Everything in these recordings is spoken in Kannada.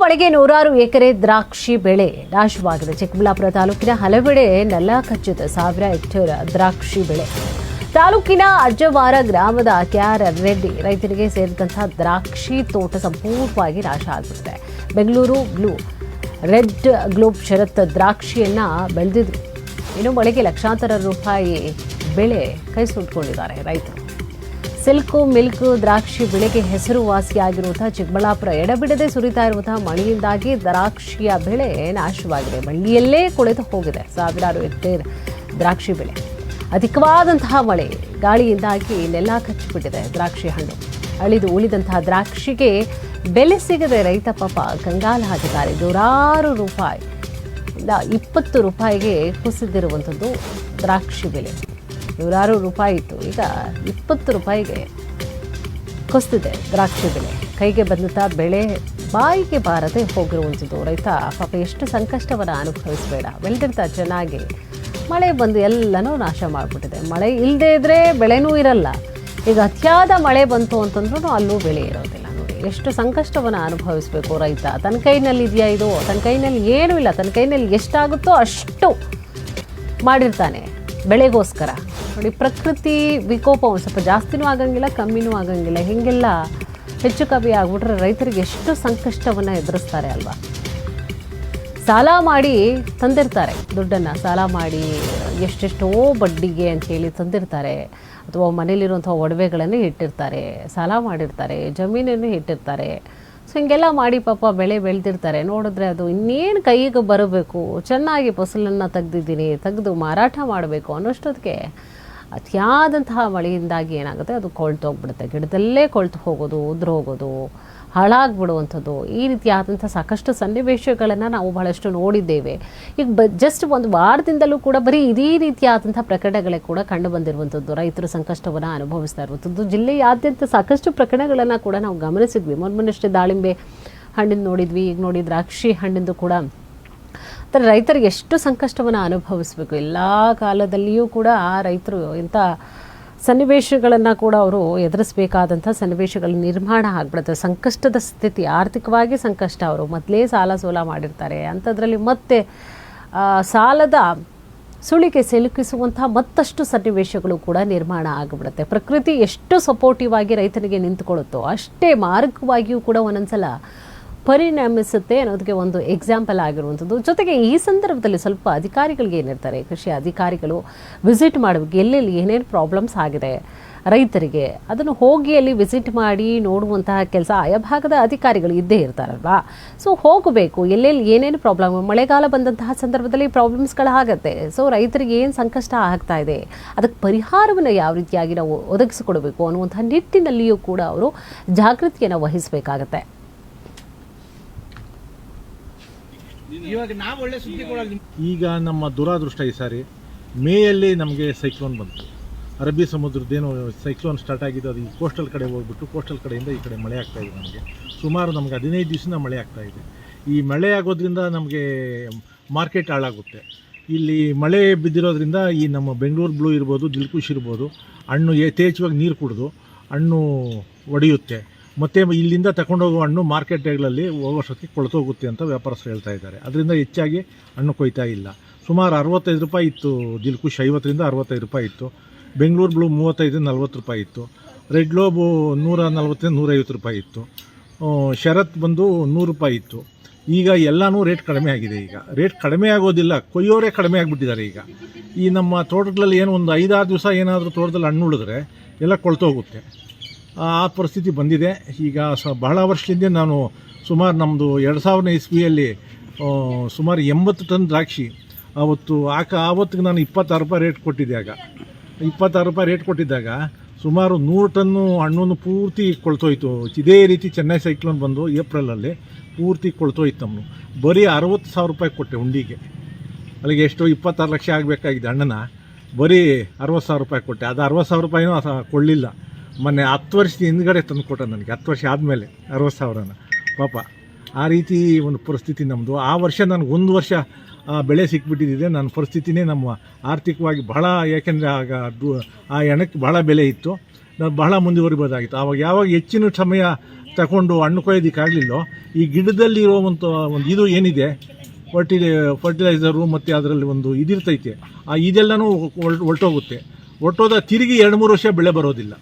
ಬಳಿಗೆ ನೂರಾರು ಎಕರೆ ದ್ರಾಕ್ಷಿ ಬೆಳೆ ನಾಶವಾಗಿದೆ. ಚಿಕ್ಕಬಳ್ಳಾಪುರ ತಾಲೂಕಿನ ಹಲವೆಡೆ ನೆಲ ಕಚ್ಚಿದ ಸಾವಿರ ಹೆಕ್ಟೇರ್ ದ್ರಾಕ್ಷಿ ಬೆಳೆ. ತಾಲೂಕಿನ ಅಜ್ಜವಾರ ಗ್ರಾಮದ ಕ್ಯಾರ ರೆಡ್ಡಿ ರೈತರಿಗೆ ಸೇರಿದಂತಹ ದ್ರಾಕ್ಷಿ ತೋಟ ಸಂಪೂರ್ಣವಾಗಿ ನಾಶ ಆಗಿಬಿಟ್ಟಿದೆ. Bengaluru blue red globe Sharath ದ್ರಾಕ್ಷಿಯನ್ನ ಬೆಳೆದಿದ್ರು. ಇನ್ನು ಮಳೆಗೆ ಲಕ್ಷಾಂತರ ರೂಪಾಯಿ ಬೆಳೆ ಕೈ ಸುಟ್ಕೊಂಡಿದ್ದಾರೆ ರೈತರು. ಸಿಲ್ಕು, ಮಿಲ್ಕ್, ದ್ರಾಕ್ಷಿ ಬೆಳೆಗೆ ಹೆಸರುವಾಸಿಯಾಗಿರುವಂತಹ ಚಿಕ್ಕಬಳ್ಳಾಪುರ ಎಡಬಿಡದೆ ಸುರಿತಾ ಇರುವಂತಹ ಮಳೆಯಿಂದಾಗಿ ದ್ರಾಕ್ಷಿಯ ಬೆಳೆ ನಾಶವಾಗಿದೆ. ಮಳೆಯಲ್ಲೇ ಕೊಳೆತು ಹೋಗಿದೆ. ಸಾವಿರಾರು ಹೆಕ್ಟೇರ್ ದ್ರಾಕ್ಷಿ ಬೆಳೆ. ಅಧಿಕವಾದಂತಹ ಮಳೆ ಗಾಳಿಯಿಂದಾಗಿ ನೆಲ ಕಚ್ಚಿಬಿಟ್ಟಿದೆ ದ್ರಾಕ್ಷಿ ಹಣ್ಣು. ಅಳಿದು ಉಳಿದಂತಹ ದ್ರಾಕ್ಷಿಗೆ ಬೆಲೆ ಸಿಗದೆ ರೈತ ಪಾಪ ಕಂಗಾಲಾಗಿದ್ದಾರೆ ನೂರಾರು ರೂಪಾಯಿ ಇಪ್ಪತ್ತು ರೂಪಾಯಿಗೆ ಕುಸಿದಿರುವಂಥದ್ದು ದ್ರಾಕ್ಷಿ ಬೆಲೆ. ನೂರಾರು ರೂಪಾಯಿ ಇತ್ತು. ಈಗ ಇಪ್ಪತ್ತು ರೂಪಾಯಿಗೆ ಕೊಸ್ತಿದೆ ದ್ರಾಕ್ಷಿ ಬೆಲೆ ಕೈಗೆ ಬಂದಂಥ ಬೆಳೆ ಬಾಯಿಗೆ ಬಾರದೆ ಹೋಗಿರುವಂಥದ್ದು ರೈತ ಪಾಪ ಎಷ್ಟು ಸಂಕಷ್ಟವನ್ನು ಅನುಭವಿಸಬೇಡ. ಬೆಳೆದಿರ್ತಾ ಚೆನ್ನಾಗಿ ಮಳೆ ಬಂದು ಎಲ್ಲನೂ ನಾಶ ಮಾಡಿಬಿಟ್ಟಿದೆ. ಮಳೆ ಇಲ್ಲದೇ ಇದ್ದರೆ ಬೆಳೆನೂ ಇರಲ್ಲ. ಈಗ ಅತಿಯಾದ ಮಳೆ ಬಂತು ಅಂತಂದ್ರೂ ಅಲ್ಲೂ ಬೆಳೆ ಇರೋದಿಲ್ಲ ನೋಡಿ. ಎಷ್ಟು ಸಂಕಷ್ಟವನ್ನು ಅನುಭವಿಸಬೇಕು ರೈತ. ತನ್ನ ಕೈನಲ್ಲಿ ಇದೆಯಾ ಇದು? ತನ್ನ ಕೈನಲ್ಲಿ ಏನೂ ಇಲ್ಲ. ತನ್ನ ಕೈನಲ್ಲಿ ಎಷ್ಟಾಗುತ್ತೋ ಅಷ್ಟು ಮಾಡಿರ್ತಾನೆ. ಬೆಳೆಗೋಸ್ಕರ. ನೋಡಿ, ಪ್ರಕೃತಿ ವಿಕೋಪ ಒಂದು ಸ್ವಲ್ಪ ಜಾಸ್ತಿನೂ ಆಗಂಗಿಲ್ಲ, ಕಮ್ಮಿನೂ ಆಗಂಗಿಲ್ಲ. ಹೀಗೆಲ್ಲ ಹೆಚ್ಚು ಕಮ್ಮಿ ಆಗ್ಬಿಟ್ರೆ ರೈತರಿಗೆ ಎಷ್ಟು ಸಂಕಷ್ಟವನ್ನು ಎದುರಿಸ್ತಾರೆ ಅಲ್ವಾ? ಸಾಲ ಮಾಡಿ ತಂದಿರ್ತಾರೆ, ದುಡ್ಡನ್ನು ಸಾಲ ಮಾಡಿ ಎಷ್ಟೆಷ್ಟೋ ಬಡ್ಡಿಗೆ ಅಂತೇಳಿ ತಂದಿರ್ತಾರೆ. ಅಥವಾ ಮನೇಲಿರುವಂಥ ಒಡವೆಗಳನ್ನು ಇಟ್ಟಿರ್ತಾರೆ, ಸಾಲ ಮಾಡಿರ್ತಾರೆ, ಜಮೀನನ್ನು ಇಟ್ಟಿರ್ತಾರೆ. ಸೊ ಹಿಂಗೆಲ್ಲ ಮಾಡಿ ಪಾಪ ಬೆಳೆ ಬೆಳೆದಿರ್ತಾರೆ. ನೋಡಿದ್ರೆ ಅದು ಇನ್ನೇನು ಕೈಗೆ ಬರಬೇಕು? ಚೆನ್ನಾಗಿ ಫಸಲನ್ನು ತೆಗ್ದಿದ್ದೀನಿ, ತೆಗೆದು ಮಾರಾಟ ಮಾಡಬೇಕು ಅನ್ನೋಷ್ಟೊತ್ತಿಗೆ ಅತಿಯಾದಂತಹ ಮಳೆಯಿಂದಾಗಿ ಏನಾಗುತ್ತೆ? ಅದು ಕೊಳ್ತು ಹೋಗ್ಬಿಡುತ್ತೆ. ಗಿಡದಲ್ಲೇ ಕೊಳ್ತು ಹೋಗೋದು, ಉದುರು ಹೋಗೋದು, ಹಾಳಾಗ್ಬಿಡುವಂಥದ್ದು. ಈ ರೀತಿಯಾದಂಥ ಸಾಕಷ್ಟು ಸನ್ನಿವೇಶಗಳನ್ನು ನಾವು ಬಹಳಷ್ಟು ನೋಡಿದ್ದೇವೆ. ಈಗ ಬ ಜಸ್ಟ್ ಒಂದು ವಾರದಿಂದಲೂ ಕೂಡ ಬರೀ ಇದೇ ರೀತಿಯಾದಂಥ ಪ್ರಕರಣಗಳೇ ಕೂಡ ಕಂಡು ಬಂದಿರುವಂಥದ್ದು. ರೈತರು ಸಂಕಷ್ಟವನ್ನು ಅನುಭವಿಸ್ತಾ ಇರುವಂಥದ್ದು. ಜಿಲ್ಲೆಯಾದ್ಯಂತ ಸಾಕಷ್ಟು ಪ್ರಕರಣಗಳನ್ನು ಕೂಡ ನಾವು ಗಮನಿಸಿದ್ವಿ. ಮೊನ್ನೆ ದಾಳಿಂಬೆ ಹಣ್ಣಿಂದು ನೋಡಿದ್ವಿ. ಈಗ ನೋಡಿ ದ್ರಾಕ್ಷಿ ಹಣ್ಣಿಂದು ಕೂಡ ಆದರೆ ರೈತರಿಗೆ ಎಷ್ಟು ಸಂಕಷ್ಟವನ್ನು ಅನುಭವಿಸಬೇಕು? ಎಲ್ಲ ಕಾಲದಲ್ಲಿಯೂ ಕೂಡ ಆ ರೈತರು ಇಂಥ ಸನ್ನಿವೇಶಗಳನ್ನು ಕೂಡ ಅವರು ಎದುರಿಸಬೇಕಾದಂಥ ಸನ್ನಿವೇಶಗಳ ನಿರ್ಮಾಣ ಆಗ್ಬಿಡುತ್ತೆ. ಸಂಕಷ್ಟದ ಸ್ಥಿತಿ, ಆರ್ಥಿಕವಾಗಿ ಸಂಕಷ್ಟ ಅವರು. ಮೊದಲೇ ಸಾಲ ಸೋಲ ಮಾಡಿರ್ತಾರೆ. ಅಂಥದ್ರಲ್ಲಿ ಮತ್ತೆ ಸಾಲದ ಸುಳಿಗೆ ಸಿಲುಕಿಸುವಂಥ ಮತ್ತಷ್ಟು ಸನ್ನಿವೇಶಗಳು ಕೂಡ ನಿರ್ಮಾಣ ಆಗಿಬಿಡುತ್ತೆ. ಪ್ರಕೃತಿ ಎಷ್ಟು ಸಪೋರ್ಟಿವ್ ಆಗಿ ರೈತನಿಗೆ ನಿಂತುಕೊಳ್ಳುತ್ತೋ ಅಷ್ಟೇ ಮಾರ್ಗವಾಗಿಯೂ ಕೂಡ ಒಂದೊಂದ್ಸಲ ಪರಿಣಮಿಸುತ್ತೆ ಅನ್ನೋದಕ್ಕೆ ಒಂದು ಎಕ್ಸಾಂಪಲ್ ಆಗಿರುವಂಥದ್ದು. ಜೊತೆಗೆ ಈ ಸಂದರ್ಭದಲ್ಲಿ ಸ್ವಲ್ಪ ಅಧಿಕಾರಿಗಳಿಗೆ ಏನಿರ್ತಾರೆ, ಕೃಷಿ ಅಧಿಕಾರಿಗಳು ವಿಸಿಟ್ ಮಾಡಬೇಕು ಎಲ್ಲೆಲ್ಲಿ ಏನೇನು ಪ್ರಾಬ್ಲಮ್ಸ್ ಆಗಿದೆ, ರೈತರಿಗೆ ಅದನ್ನು ಹೋಗಿ ಅಲ್ಲಿ ವಿಸಿಟ್ ಮಾಡಿ ನೋಡುವಂತಹ ಕೆಲಸ ಆಯಾ ಭಾಗದ ಅಧಿಕಾರಿಗಳು ಇದ್ದೇ ಇರ್ತಾರಲ್ವಾ? ಸೊ ಹೋಗಬೇಕು, ಎಲ್ಲೆಲ್ಲಿ ಏನೇನು ಪ್ರಾಬ್ಲಮ್ ಮಳೆಗಾಲ ಬಂದಂತಹ ಸಂದರ್ಭದಲ್ಲಿ ಪ್ರಾಬ್ಲಮ್ಸ್ಗಳಾಗತ್ತೆ ಸೊ ರೈತರಿಗೆ ಏನು ಸಂಕಷ್ಟ ಆಗ್ತಾ ಇದೆ, ಅದಕ್ಕೆ ಪರಿಹಾರವನ್ನು ಯಾವ ರೀತಿಯಾಗಿ ನಾವು ಒದಗಿಸಿಕೊಡಬೇಕು ಅನ್ನುವಂಥ ನಿಟ್ಟಿನಲ್ಲಿಯೂ ಕೂಡ ಅವರು ಜಾಗೃತಿಯನ್ನು ವಹಿಸಬೇಕಾಗತ್ತೆ. ಇವಾಗ ನಾವು ಒಳ್ಳೆ ಸುದ್ದಿ ಕೊಡಲ್ಲ ಈಗ ನಮ್ಮ ದುರಾದೃಷ್ಟ ಈ ಸಾರಿ ಮೇಯಲ್ಲಿ ನಮಗೆ ಸೈಕ್ಲೋನ್ ಬಂತು. ಅರಬ್ಬಿ ಸಮುದ್ರದ್ದೇನು ಸೈಕ್ಲೋನ್ ಸ್ಟಾರ್ಟ್ ಆಗಿದ್ದು ಅದು ಈ ಕೋಸ್ಟಲ್ ಕಡೆ ಹೋಗ್ಬಿಟ್ಟು ಕೋಸ್ಟಲ್ ಕಡೆಯಿಂದ ಈ ಕಡೆ ಮಳೆ ಆಗ್ತಾ ಇದೆ ನಮಗೆ. ಸುಮಾರು ನಮಗೆ ಹದಿನೈದು ದಿವಸದಿಂದ ಮಳೆ ಆಗ್ತಾ ಇದೆ. ಈ ಮಳೆ ಆಗೋದ್ರಿಂದ ನಮಗೆ ಮಾರ್ಕೆಟ್ ಹಾಳಾಗುತ್ತೆ. ಇಲ್ಲಿ ಮಳೆ ಬಿದ್ದಿರೋದ್ರಿಂದ ಈ ನಮ್ಮ ಬೆಂಗಳೂರು ಬ್ಲೂ ಇರ್ಬೋದು ದಿಲ್ಕುಶ್ ಇರ್ಬೋದು ಹಣ್ಣು ಯಥೇಚ್ಛವಾಗಿ ನೀರು ಕುಡಿದು ಹಣ್ಣು ಒಡೆಯುತ್ತೆ. ಮತ್ತು ಇಲ್ಲಿಂದ ತಗೊಂಡೋಗೋ ಹಣ್ಣು ಮಾರ್ಕೆಟ್ಗಳಲ್ಲಿ ಹೋಗೋಷ್ಟೊತ್ತಿಗೆ ಕೊಳ್ತೋಗುತ್ತೆ ಅಂತ ವ್ಯಾಪಾರಸ್ಥರು ಹೇಳ್ತಾ ಇದ್ದಾರೆ. ಅದರಿಂದ ಹೆಚ್ಚಾಗಿ ಹಣ್ಣು ಕೊಯ್ತಾ ಇಲ್ಲ. ಸುಮಾರು ಅರವತ್ತೈದು ರೂಪಾಯಿ ಇತ್ತು ದಿಲ್ಕುಶ್, ಐವತ್ತರಿಂದ ಅರವತ್ತೈದು ರೂಪಾಯಿ ಇತ್ತು. ಬೆಂಗಳೂರು ಬ್ಲೂ ಮೂವತ್ತೈದರಿಂದ ನಲ್ವತ್ತು ರೂಪಾಯಿ ಇತ್ತು. ರೆಡ್ ಲೋಬು ನೂರ ನಲ್ವತ್ತರಿಂದ ನೂರೈವತ್ತು ರೂಪಾಯಿ ಇತ್ತು. ಶರತ್ ಬಂದು ನೂರು ರೂಪಾಯಿ ಇತ್ತು. ಈಗ ಎಲ್ಲನೂ ರೇಟ್ ಕಡಿಮೆ ಆಗಿದೆ ಈಗ. ರೇಟ್ ಕಡಿಮೆ ಆಗೋದಿಲ್ಲ, ಕೊಯ್ಯೋರೇ ಕಡಿಮೆ ಆಗಿಬಿಟ್ಟಿದ್ದಾರೆ ಈಗ. ಈ ನಮ್ಮ ತೋಟಗಳಲ್ಲಿ ಏನು ಒಂದು ಐದಾರು ದಿವಸ ಏನಾದರೂ ತೋಟದಲ್ಲಿ ಹಣ್ಣು ಉಳಿದ್ರೆ ಎಲ್ಲ ಕೊಳ್ತೋಗುತ್ತೆ ಆ ಪರಿಸ್ಥಿತಿ ಬಂದಿದೆ. ಈಗ ಸ ಬಹಳ ವರ್ಷದಿಂದ ನಾನು ಸುಮಾರು ನಮ್ಮದು ಎರಡು ಸಾವಿರನೇ ಇಸ್ವಿಯಲ್ಲಿ ಸುಮಾರು ಎಂಬತ್ತು ಟನ್ ದ್ರಾಕ್ಷಿ. ಅವತ್ತು ಆಕ, ಆವತ್ತಿಗೆ ನಾನು ಇಪ್ಪತ್ತಾರು ರೂಪಾಯಿ ರೇಟ್ ಕೊಟ್ಟಿದ್ದೆ ಆಗ. ಇಪ್ಪತ್ತಾರು ರೂಪಾಯಿ ರೇಟ್ ಕೊಟ್ಟಿದ್ದಾಗ ಸುಮಾರು ನೂರು ಟನ್ನು ಹಣ್ಣನ್ನು ಪೂರ್ತಿ ಕೊಳ್ತೋಯ್ತು. ಇದೇ ರೀತಿ ಚೆನ್ನೈ ಸೈಕ್ಲೋನ್ ಬಂದು ಏಪ್ರಿಲಲ್ಲಿ ಪೂರ್ತಿ ಕೊಳ್ತೋಯ್ತು ನಮ್ಮನ್ನು ಬರೀ ಅರವತ್ತು ಸಾವಿರ ರೂಪಾಯಿ ಕೊಟ್ಟೆ ಉಂಡಿಗೆ ಅಲ್ಲಿಗೆ ಎಷ್ಟು ಇಪ್ಪತ್ತಾರು ಲಕ್ಷ ಆಗಬೇಕಾಗಿದೆ ಅಣ್ಣನ ಬರೀ ಅರವತ್ತು ಸಾವಿರ ರೂಪಾಯಿ ಕೊಟ್ಟೆ. ಅದು ಅರವತ್ತು ಸಾವಿರ ರೂಪಾಯಿನೂ ಕೊಳ್ಳಿಲ್ಲ ಮೊನ್ನೆ ಹತ್ತು ವರ್ಷದ ಹಿಂದ್ಗಡೆ ತಂದು ಕೊಟ್ಟ ನನಗೆ, ಹತ್ತು ವರ್ಷ ಆದಮೇಲೆ, ಅರವತ್ತು ಸಾವಿರನ. ಪಾಪ, ಆ ರೀತಿ ಒಂದು ಪರಿಸ್ಥಿತಿ ನಮ್ಮದು ಆ ವರ್ಷ ನನಗೆ ಒಂದು ವರ್ಷ ಬೆಳೆ ಸಿಕ್ಬಿಟ್ಟಿದ್ದಿದೆ. ನನ್ನ ಪರಿಸ್ಥಿತಿನೇ ನಮ್ಮ ಆರ್ಥಿಕವಾಗಿ ಬಹಳ, ಯಾಕೆಂದರೆ ಆಗ ಆ ಎಣಕ್ಕೆ ಬಹಳ ಬೆಲೆ ಇತ್ತು. ನಾನು ಬಹಳ ಮುಂದುವರಿಬೋದಾಗಿತ್ತು. ಆವಾಗ ಯಾವಾಗ ಹೆಚ್ಚಿನ ಸಮಯ ತಗೊಂಡು ಹಣ್ಣು ಕೊಯ್ಯೋದಕ್ಕಾಗಲಿಲ್ಲೋ, ಈ ಗಿಡದಲ್ಲಿರೋ ಒಂದು ಇದು ಏನಿದೆ, ಫರ್ಟಿಲೈ, ಫರ್ಟಿಲೈಸರು ಮತ್ತು ಅದರಲ್ಲಿ ಒಂದು ಇದಿರ್ತೈತೆ. ಆ ಇದೆಲ್ಲನೂ ಹೊರ್ಟ್- ಹೊರ್ಟೋಗುತ್ತೆ ಹೊರ್ಟೋದ ತಿರುಗಿ ಎರಡು ಮೂರು ವರ್ಷ ಬೆಳೆ ಬರೋದಿಲ್ಲ.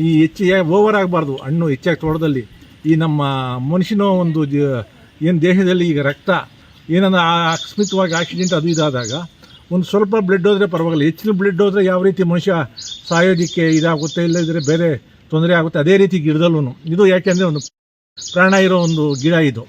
ಈ ಹೆಚ್ಚಿಗೆ ಓವರ್ ಆಗಬಾರ್ದು, ಹಣ್ಣು ಹೆಚ್ಚಾಗಿ ತೋಟದಲ್ಲಿ. ಈ ನಮ್ಮ ಮನುಷ್ಯನ ಒಂದು ಏನು ದೇಹದಲ್ಲಿ ಈಗ ರಕ್ತ, ಏನನ್ನ ಆಕಸ್ಮಿಕವಾಗಿ ಆಕ್ಸಿಡೆಂಟ್ ಅದು ಇದಾದಾಗ, ಒಂದು ಸ್ವಲ್ಪ ಬ್ಲಡ್ ಹೋದರೆ ಪರವಾಗಿಲ್ಲ. ಹೆಚ್ಚಿನ ಬ್ಲಡ್ ಹೋದರೆ ಯಾವ ರೀತಿ ಮನುಷ್ಯ ಸಾಯೋದಕ್ಕೆ ಇದಾಗುತ್ತೆ ಇಲ್ಲದಿದ್ದರೆ ಬೇರೆ ತೊಂದರೆ ಆಗುತ್ತೆ, ಅದೇ ರೀತಿ ಗಿಡದಲ್ಲೂ ಇದು ಯಾಕೆಂದರೆ ಒಂದು ಪ್ರಾಣ ಇರೋ ಒಂದು ಗಿಡ ಇದು.